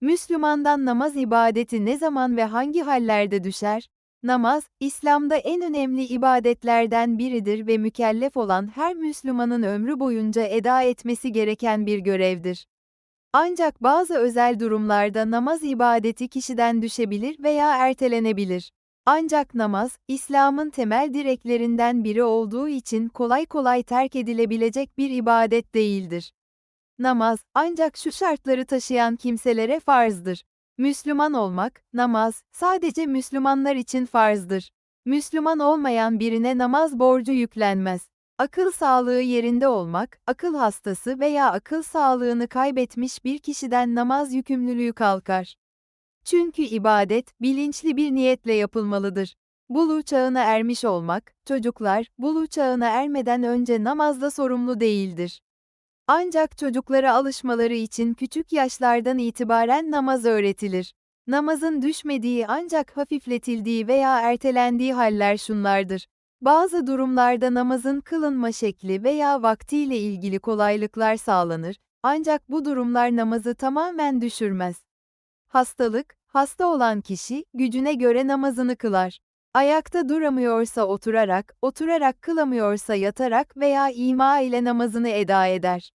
Müslümandan namaz ibadeti ne zaman ve hangi hallerde düşer? Namaz, İslam'da en önemli ibadetlerden biridir ve mükellef olan her Müslümanın ömrü boyunca eda etmesi gereken bir görevdir. Ancak bazı özel durumlarda namaz ibadeti kişiden düşebilir veya ertelenebilir. Ancak namaz, İslam'ın temel direklerinden biri olduğu için kolay kolay terk edilebilecek bir ibadet değildir. Namaz, ancak şu şartları taşıyan kimselere farzdır. Müslüman olmak, namaz, sadece Müslümanlar için farzdır. Müslüman olmayan birine namaz borcu yüklenmez. Akıl sağlığı yerinde olmak, akıl hastası veya akıl sağlığını kaybetmiş bir kişiden namaz yükümlülüğü kalkar. Çünkü ibadet, bilinçli bir niyetle yapılmalıdır. Buluğ çağına ermiş olmak, çocuklar, buluğ çağına ermeden önce namazda sorumlu değildir. Ancak çocuklara alışmaları için küçük yaşlardan itibaren namaz öğretilir. Namazın düşmediği ancak hafifletildiği veya ertelendiği haller şunlardır. Bazı durumlarda namazın kılınma şekli veya vaktiyle ilgili kolaylıklar sağlanır, ancak bu durumlar namazı tamamen düşürmez. Hastalık, hasta olan kişi, gücüne göre namazını kılar. Ayakta duramıyorsa oturarak, oturarak kılamıyorsa yatarak veya ima ile namazını eda eder.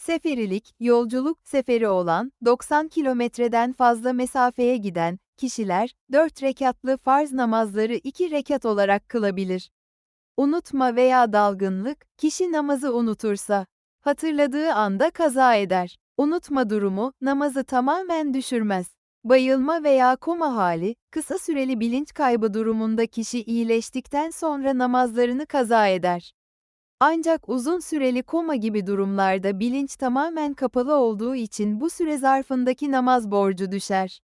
Seferilik, yolculuk seferi olan, 90 kilometreden fazla mesafeye giden, kişiler, 4 rekatlı farz namazları 2 rekat olarak kılabilir. Unutma veya dalgınlık, kişi namazı unutursa, hatırladığı anda kaza eder. Unutma durumu, namazı tamamen düşürmez. Bayılma veya koma hali, kısa süreli bilinç kaybı durumunda kişi iyileştikten sonra namazlarını kaza eder. Ancak uzun süreli koma gibi durumlarda bilinç tamamen kapalı olduğu için bu süre zarfındaki namaz borcu düşer.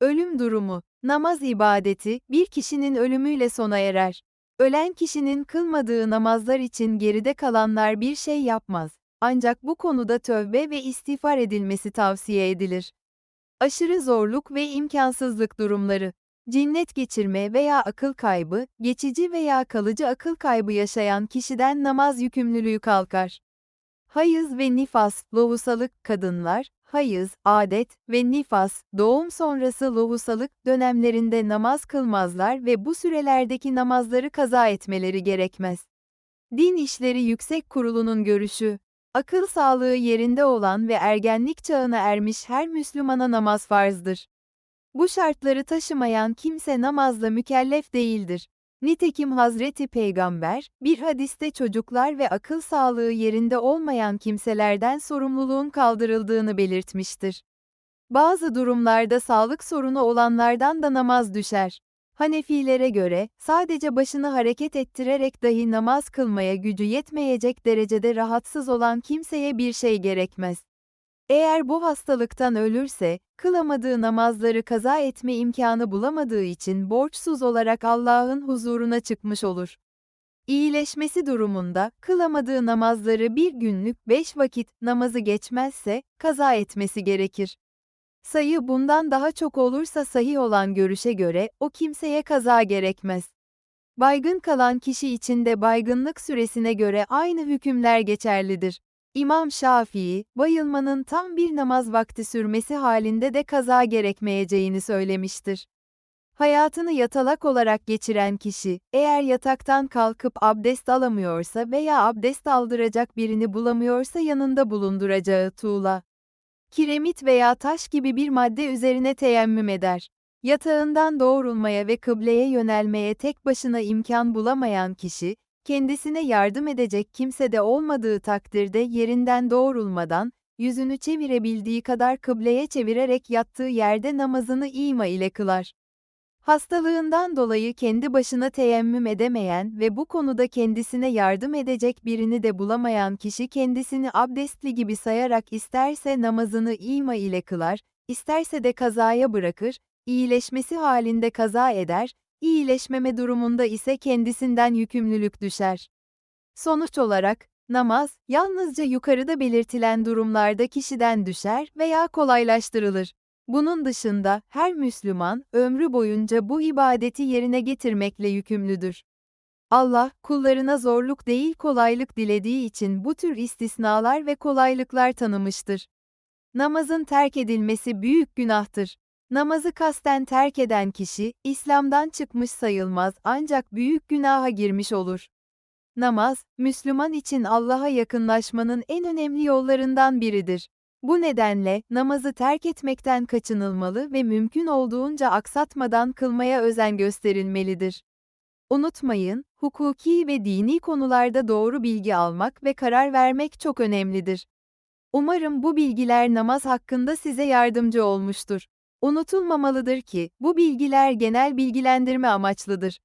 Ölüm durumu, namaz ibadeti, bir kişinin ölümüyle sona erer. Ölen kişinin kılmadığı namazlar için geride kalanlar bir şey yapmaz. Ancak bu konuda tövbe ve istiğfar edilmesi tavsiye edilir. Aşırı zorluk ve imkansızlık durumları cinnet geçirme veya akıl kaybı, geçici veya kalıcı akıl kaybı yaşayan kişiden namaz yükümlülüğü kalkar. Hayız ve nifas, lohusalık, kadınlar, hayız, adet ve nifas, doğum sonrası lohusalık dönemlerinde namaz kılmazlar ve bu sürelerdeki namazları kaza etmeleri gerekmez. Din İşleri Yüksek Kurulu'nun görüşü, akıl sağlığı yerinde olan ve ergenlik çağına ermiş her Müslümana namaz farzdır. Bu şartları taşımayan kimse namazla mükellef değildir. Nitekim Hazreti Peygamber, bir hadiste çocuklar ve akıl sağlığı yerinde olmayan kimselerden sorumluluğun kaldırıldığını belirtmiştir. Bazı durumlarda sağlık sorunu olanlardan da namaz düşer. Hanefilere göre, sadece başını hareket ettirerek dahi namaz kılmaya gücü yetmeyecek derecede rahatsız olan kimseye bir şey gerekmez. Eğer bu hastalıktan ölürse, kılamadığı namazları kaza etme imkanı bulamadığı için borçsuz olarak Allah'ın huzuruna çıkmış olur. İyileşmesi durumunda, kılamadığı namazları bir günlük beş vakit namazı geçmezse, kaza etmesi gerekir. Sayı bundan daha çok olursa sahih olan görüşe göre, o kimseye kaza gerekmez. Baygın kalan kişi için de baygınlık süresine göre aynı hükümler geçerlidir. İmam Şafii, bayılmanın tam bir namaz vakti sürmesi halinde de kaza gerekmeyeceğini söylemiştir. Hayatını yatalak olarak geçiren kişi, eğer yataktan kalkıp abdest alamıyorsa veya abdest aldıracak birini bulamıyorsa yanında bulunduracağı tuğla, kiremit veya taş gibi bir madde üzerine teyemmüm eder. Yatağından doğrulmaya ve kıbleye yönelmeye tek başına imkan bulamayan kişi, kendisine yardım edecek kimse de olmadığı takdirde yerinden doğrulmadan, yüzünü çevirebildiği kadar kıbleye çevirerek yattığı yerde namazını ima ile kılar. Hastalığından dolayı kendi başına teyemmüm edemeyen ve bu konuda kendisine yardım edecek birini de bulamayan kişi kendisini abdestli gibi sayarak isterse namazını ima ile kılar, isterse de kazaya bırakır, iyileşmesi halinde kaza eder, iyileşmeme durumunda ise kendisinden yükümlülük düşer. Sonuç olarak, namaz, yalnızca yukarıda belirtilen durumlarda kişiden düşer veya kolaylaştırılır. Bunun dışında, her Müslüman, ömrü boyunca bu ibadeti yerine getirmekle yükümlüdür. Allah, kullarına zorluk değil kolaylık dilediği için bu tür istisnalar ve kolaylıklar tanımıştır. Namazın terk edilmesi büyük günahtır. Namazı kasten terk eden kişi, İslam'dan çıkmış sayılmaz ancak büyük günaha girmiş olur. Namaz, Müslüman için Allah'a yakınlaşmanın en önemli yollarından biridir. Bu nedenle, namazı terk etmekten kaçınılmalı ve mümkün olduğunca aksatmadan kılmaya özen gösterilmelidir. Unutmayın, hukuki ve dini konularda doğru bilgi almak ve karar vermek çok önemlidir. Umarım bu bilgiler namaz hakkında size yardımcı olmuştur. Unutulmamalıdır ki, bu bilgiler genel bilgilendirme amaçlıdır.